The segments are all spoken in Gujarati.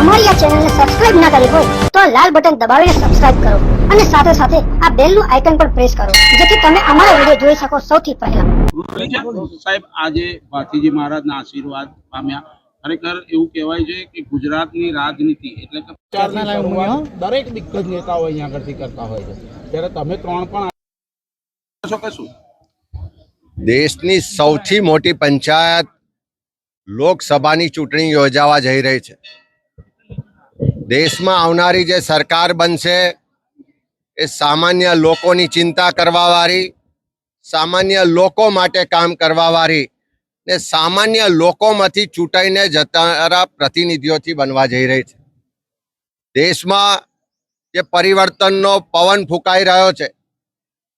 અમારી આ ચેનલને સબસ્ક્રાઇબ ના કરી હોય તો આ લાલ બટન દબાવીને સબસ્ક્રાઇબ કરો અને સાથે સાથે આ બેલનું આઇકન પણ પ્રેસ કરો જેથી તમે અમારો વીડિયો જોઈ શકો સૌથી પહેલા. સાહેબ આજે ભાતીજી મહારાજના આશીર્વાદ પામ્યા. ખરેખર એવું કહેવાય છે કે ગુજરાતની રાજનીતિ એટલે કે દરેક દિગ્ગજ નેતાઓ અહીંયા આગળથી કરતા હોય છે. ત્યારે તમે ત્રણ પણ છો કશું દેશની સૌથી મોટી પંચાયત લોકસભાની ચૂંટણી યોજાવા જઈ રહી છે. દેશમાં આવનારી જે સરકાર બનશે, એ સામાન્ય લોકોની ચિંતા કરવાવાળી, સામાન્ય લોકો માટે કામ કરવાવાળી ને સામાન્ય લોકોમાંથી ચૂંટાઈને જતા પ્રતિનિધિઓથી બનવા જઈ રહી છે. દેશમાં જે પરિવર્તનનો પવન ફૂંકાઈ રહ્યો છે,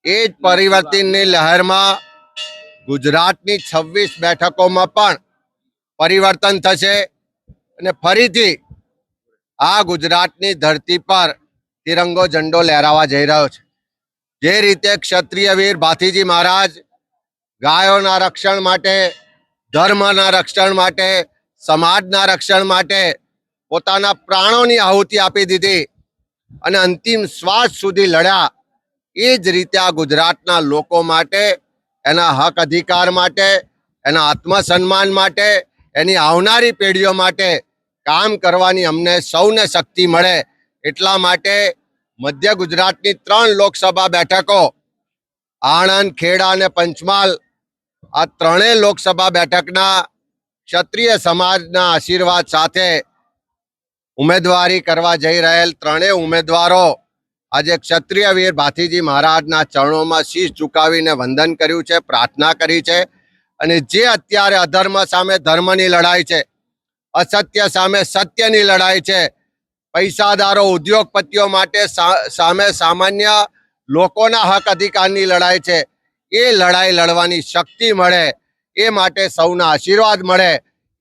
એ જ પરિવર્તનની લહેરમાં ગુજરાતની છવ્વીસ બેઠકોમાં પણ પરિવર્તન થશે અને ફરીથી આ ગુજરાતની ધરતી પર તિરંગો ઝંડો લહેરાવા જઈ રહ્યો છે. જે રીતે ક્ષત્રિય વીર ભાથીજી મહારાજ ગાયોના રક્ષણ માટે, ધર્મના રક્ષણ માટે, સમાજના રક્ષણ માટે પોતાના પ્રાણોની આહુતિ આપી દીધી અને અંતિમ શ્વાસ સુધી લડ્યા. એ જ રીતે આ ગુજરાતના લોકો માટે, એના હક અધિકાર માટે, એના આત્મસન્માન માટે, એની આવનારી પેઢીઓ માટે કામ કરવાની અમને સૌને શક્તિ મળે એટલા માટે મધ્ય ગુજરાતની ત્રણ લોકસભા બેઠકો, આણંદ, ખેડા અને પંચમહાલ, આ ત્રણેય લોકસભા બેઠકના ક્ષત્રિય સમાજના આશીર્વાદ સાથે ઉમેદવારી કરવા જઈ રહેલ ત્રણેય ઉમેદવારો આજે ક્ષત્રિય વીર ભાથીજી મહારાજના ચરણોમાં શીશ ઝુકાવીને વંદન કર્યું છે, પ્રાર્થના કરી છે અને જે અત્યારે અધર્મ સામે ધર્મની લડાઈ છે અસત્ય સામે સત્યની લડાઈ છે. પૈસાદારો, ઉદ્યોગપતિઓ માટે સામે સામાન્ય લોકોના હક અધિકારની લડાઈ છે. એ લડાઈ લડવાની શક્તિ મળે, એ માટે સૌના આશીર્વાદ મળે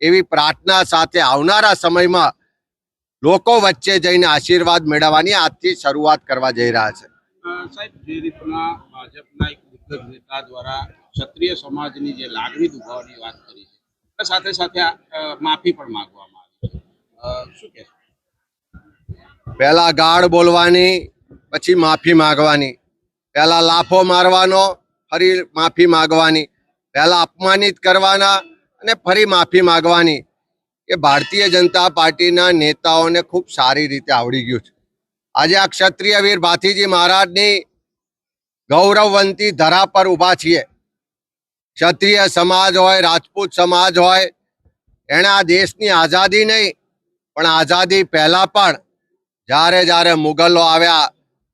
એવી પ્રાર્થના સાથે આવનારા સમયમાં લોકો વચ્ચે જઈને આશીર્વાદ મેળવવાની આજથી શરૂઆત કરવા જઈ રહ્યા છે. સાહેબ ભાજપના એક દ્વારા ક્ષત્રિય સમાજની જે લાગણી દુભાવવાની વાત કરી સાથે સાથે માફી પણ માંગવામાં આવી શું કે પહેલા ગાળ બોલવાની, પછી માફી માંગવાની. પહેલા લાફો મારવાનો, ફરી માફી માંગવાની. પહેલા અપમાનિત કરવાના અને ફરી માફી માંગવાની. એ ભારતીય જનતા પાર્ટીના નેતાઓને ખૂબ સારી રીતે આવડી ગયું છે. આજે આ ક્ષત્રિય વીર ભાથીજી મહારાજની ગૌરવવંતી ધરા પર ઊભા છીએ. ક્ષત્રિય સમાજ હોય, રાજપૂત સમાજ હોય એણે આ દેશની આઝાદી નહીં, પણ આઝાદી પહેલાં પણ જ્યારે જ્યારે મુગલો આવ્યા,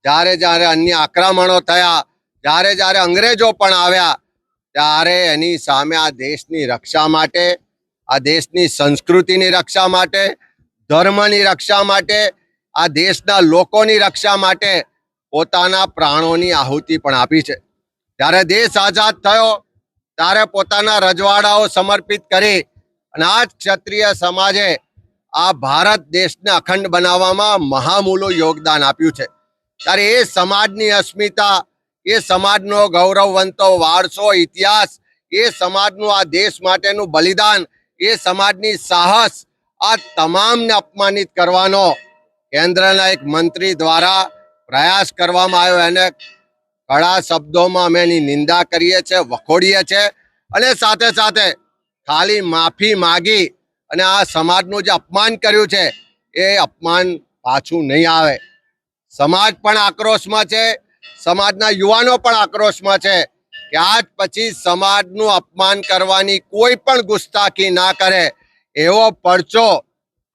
જ્યારે જ્યારે અન્ય આક્રમણો થયા, જ્યારે જ્યારે અંગ્રેજો પણ આવ્યા, ત્યારે એની સામે આ દેશની રક્ષા માટે, આ દેશની સંસ્કૃતિની રક્ષા માટે, ધર્મની રક્ષા માટે, આ દેશના લોકોની રક્ષા માટે પોતાના પ્રાણોની આહુતિ પણ આપી છે. જ્યારે દેશ આઝાદ થયો ત્યારે પોતાના રજવાડાઓ સમર્પિત કરી અને આ ક્ષત્રિય સમાજે આ ભારત દેશને અખંડ બનાવવામાં મહામૂલું યોગદાન આપ્યું છે. ત્યારે એ સમાજની અસ્મિતા, એ સમાજનો ગૌરવવંતો વારસો, ઇતિહાસ, એ સમાજનું આ દેશ માટેનું બલિદાન, એ સમાજની સાહસ, આ તમામને અપમાનિત કરવાનો કેન્દ્રના એક મંત્રી દ્વારા પ્રયાસ કરવામાં આવ્યો. એને કડા શબ્દોમાં અમે એની નિંદા કરીએ છીએ, વખોડીએ છીએ અને સાથે સાથે ખાલી માફી માગી અને આ સમાજનું જે અપમાન કર્યું છે, એ અપમાન પાછું નહીં આવે. સમાજ પણ આક્રોશમાં છે, સમાજના યુવાનો પણ આક્રોશમાં છે કે આજ પછી સમાજનું અપમાન કરવાની કોઈ પણ ગુસ્તાખી ના કરે, એવો પડચો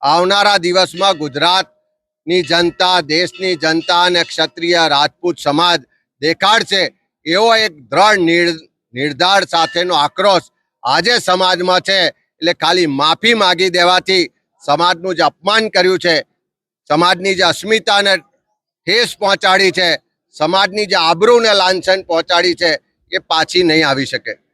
આવનારા દિવસમાં ગુજરાતની જનતા, દેશની જનતા અને ક્ષત્રિય રાજપૂત સમાજ દેખાડશે એવો એક દ્રઢ નિર- નિર્ધાર સાથેનો આક્રોશ આજે સમાજમાં છે. એટલે ખાલી માફી માગી દેવાથી સમાજનું જે અપમાન કર્યું છે, સમાજની જે અસ્મિતાને ઠેસ પહોંચાડી છે, સમાજની જે આબરૂને લાંછન પહોંચાડી છે, એ પાછી નહીં આવી શકે.